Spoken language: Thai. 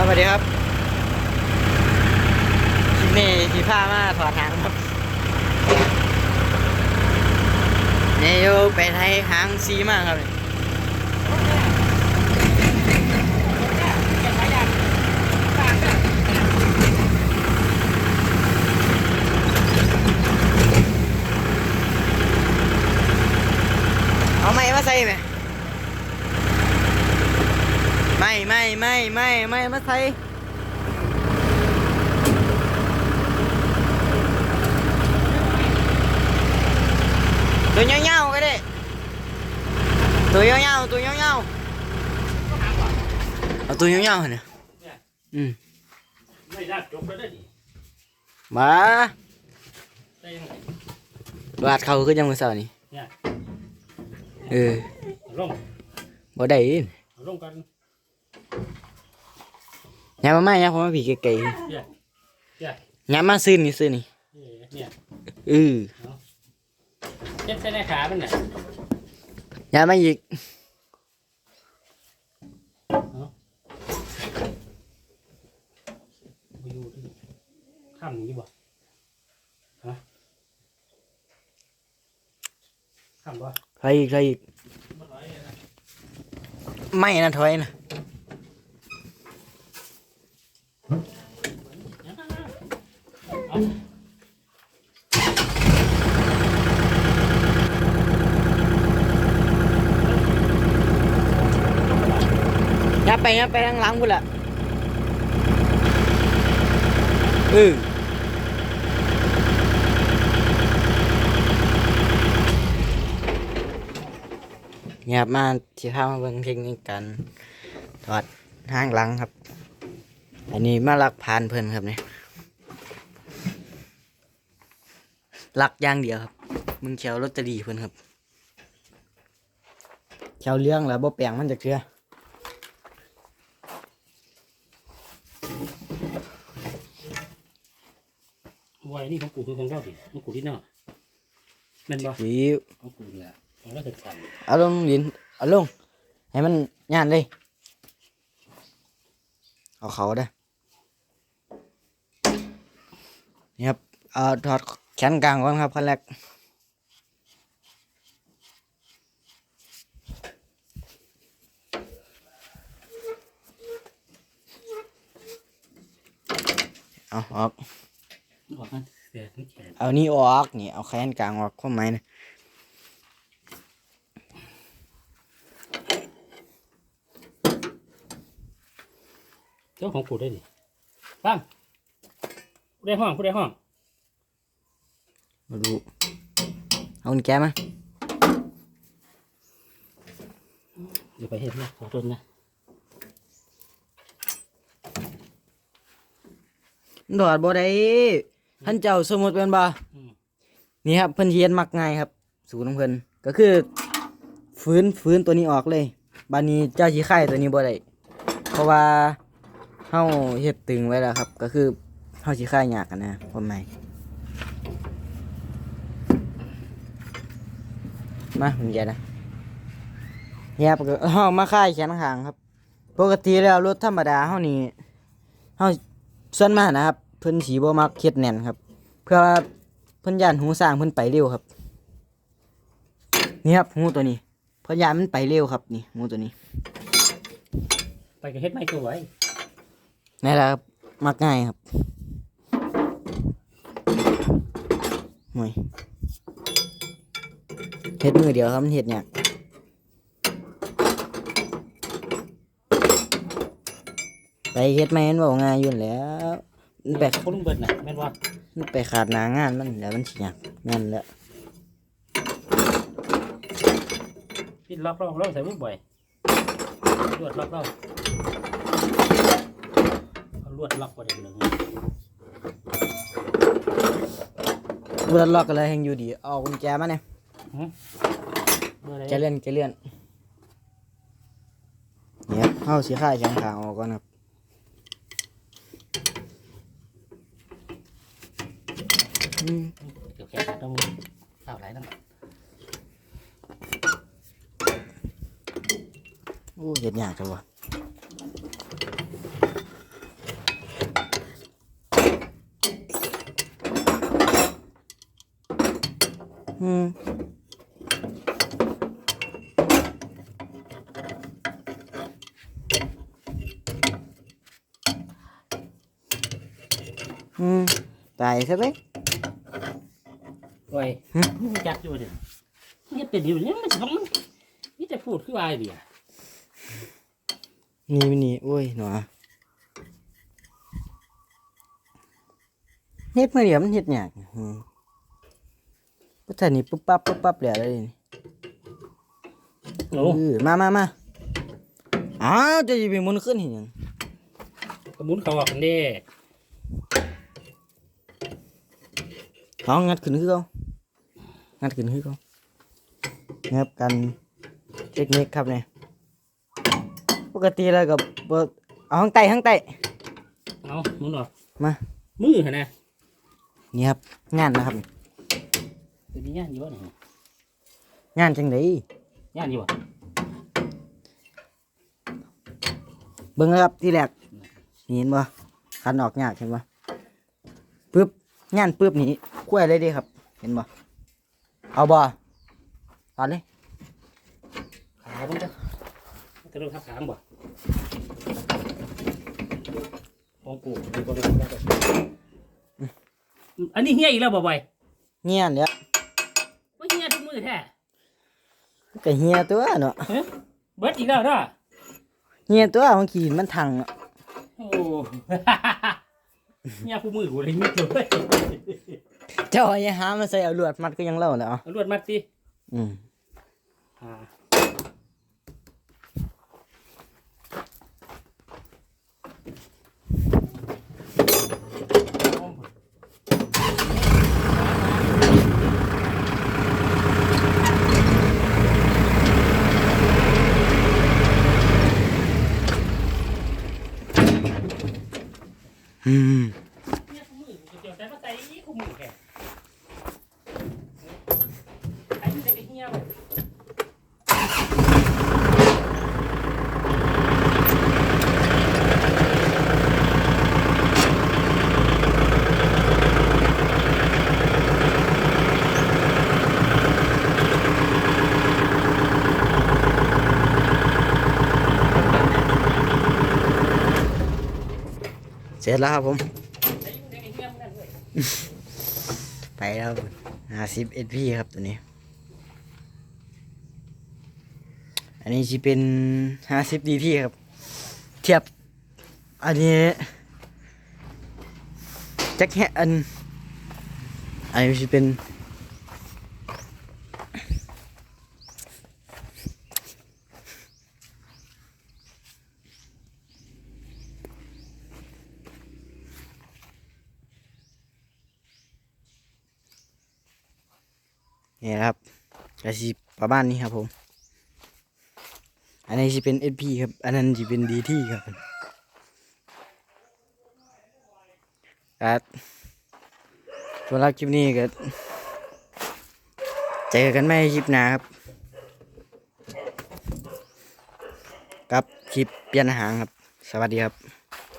ครับสวัสดีครับคลิปนี้สีผ้ามาถอดหางครับเนี่ยโยไปไทยหางซีมากครับเนี่เอาไม่มาใส่ไหมไม่ไม่ไม่ไม่ ไม่มาใส่ตัวเงี้ยวๆก็ได้ตัวเงี้ยวๆตัวเงี้ยวๆเอาตัวเงี้ยวๆเนี่ยอืมไม่ได้จบแล้วได้ดิมาได้ยังไงวาดเขาคือจังมือเสาร์นี่เนี่ยเออเอาลงบ่ได้อินเอาลงกันยามมามาเนี่ยผมมาผีไกลเนี่ยเนี่ยๆยามมาซื้อนี่ซื้อนี่เนี่ยเออเจ็บเส้นในขามันเนี่ยยามมาอีกไปอยู่ที่ข้ามนี้บ่ฮะข้ามบ่ใครอีกใครอีกไม่นะถอยนะ ไปยับไปทางหลังกูละเออเงียบมาที่พามาเบิ่งเทคนิคการถอดห้างหลังครับ อันนี้มาลักผ่านเพิ่นครับเนี่ยลักย่างเดียวครับ มึงเขียวลอตเตอรี่เพิ่นครับเขียวเลี้ยงแล้วบ่แปลงมันจะเชื่อ นี่ของกูคือของเราดิของกูที่นอกแม่นบ่สิวของกูเนี่ยของเราจะสั่นเอาลงลินเอาลง ให้มันย่านเลยเอาเขาได้อนี่ครับเอาถอดแขนกลางก่อนครับขั้นแรกเอาออก บอกมัน เสียทั้งแขนเอานี่ออกนี่เอาแขนกลางออกข้อไม้นะเจ้าของกูได้ดิตั้งกูได้ห้องกูได้ห้องมาดูเอากุญแจมาเดี๋ยวไปเห็นนะขอโทษนะถอดบ่ได้ ท่านเจ้าสมมุติเป็นบ่อืมนี่ครับเพิ่นเฮียนมักง่ายครับ สูตรของเพิ่นก็คือ ฟื้นฟื้นตัวนี้ออกเลยบานนี้เจ้าสิไข่ตัวนี้บ่ได้เพราะว่าเฮาเฮ็ดตึงไว้แล้วครับ ก็คือเฮาสิไข่ยากกันนะผมหมายมาผมแกนะเฮียก็เฮามาค่ายแขนข้างครับ ปกติแล้วรถธรรมดาเฮานี่เฮาส่วนมากนะครับ เพิ่นสีบ่มักเฮ็ดแน่นครับ เพื่อว่าเพิ่นย่านหูสร้างเพิ่นไปเร็วครับ นี่ครับหูตัวนี้ เพิ่นย่านมันไปเร็วครับ นี่หูตัวนี้ไปกับเฮ็ดไม่ตัวไว้นี่แหละครับมักง่ายครับห่วยเฮ็ดมือเดียวครับมันเฮ็ดเนี่ยากไปเฮ็ดไม่เห็นว่าง่ายอยู่นั่นแหล้ว มันไปเขาลุงเบิดน่ะแม่นว่ามันไปขาดหนางานมันแล้วมันสิยากนั่นแหละพี่ล็อกเราเราใส่บุ้บ่อยลวดล็อกเราเอาลวดล็อกก็ได้เลยเวลาล็อกกันเลยแหงอยู่ดีเอากุญแจมาเนี่ยเบอร์อะไรจะเลื่อนจะเลื่อนเนี่ยครับเข้าสีข้ายแขนขาออกก่อนครับ Ừ. kiểu kẹt trong thảo lại đó ui nhật nhạc rồi bạn Ừ. Ừ. Tài thế đấy. ไหลต้องโอ้เห็ดยากจังวะอืมตายซะไปโอ้ยหึมันจักอยู่เนี่ยมันเป็นอยู่เนี่ยมันสองนี่จะพูดคือว่าไอเดียนี่มันนี่โอ้ยหนอเฮ็ดมาเดี๋ยวมันเฮ็ดยากอืมพุทธานี่ปุ๊บปั๊บปุ๊บปั๊บแล้วเลยนี่โอ้เออมามามาอ้าวจะยิบหมุนขึ้นเห็นยังกระมุนเขาออกกันเด้เอางัดขึ้นคือเขา งัดขึ้นคือเขางับกันเทคนิคครับเนี่ยปกติแล้วก็บ่เอาข้างใต้ข้างใต้เอาหมุนออกมามือหั่นนะนี่ครับงานนะครับจะมีย่านอยู่วะเนี่ยงานจังไดย่านอยู่วะเบิ่งนะครับที่แรกนี่เห็นบ่คันออกยากเห็นบ่ปึ๊บงานปึ๊บนี่กล้วยเลยเดิครับ เห็นบ่ เอาบ่ตัดเลยขามันจะมันจะโดนทับขาบ่ของกูดูก็ได้อันนี้เฮียอีกแล้วบ่บ่อยเงี้ยนเดี๋ยวว่าเฮียทุกมือแท้ก็เฮียตัวเนาะเฮ้ยเบิดอีกแล้วเนาะเฮียตัวบางทีมันทังเนาะโอ้ เฮียคู่มือกูเลยมิดเลย เจ้าอย่าหามาใส่เอาลวดมัดก็ยังเล่าแล้วเอาลวดมัดสิอืมอ่า อืม เฮียคู่มือกูเจียวใจมาใส่คู่มือแค่ไอ้นี่ได้กับเฮียบ่ เส ร็จแล้วครับผมไอ้นี่ได้กับเฮียมึงนั่นด้วยไปแล้วห้าสิบเอ็ดพีครับตัวนี้ อันนี้จะเป็นห้าสิบดีทีครับ เทียบ อันนี้จักแฮอันอันนี้จะเป็น นี่นะครับก็สิประมาณนี้ครับผม อันนี้จะเป็น SP ครับ อันนั้นจะเป็น DT ครับครับสำหรับคลิปนี้ก็เจอกันไม่คลิปหน้าครับ กับคลิปเปลี่ยนหางครับ สวัสดีครับ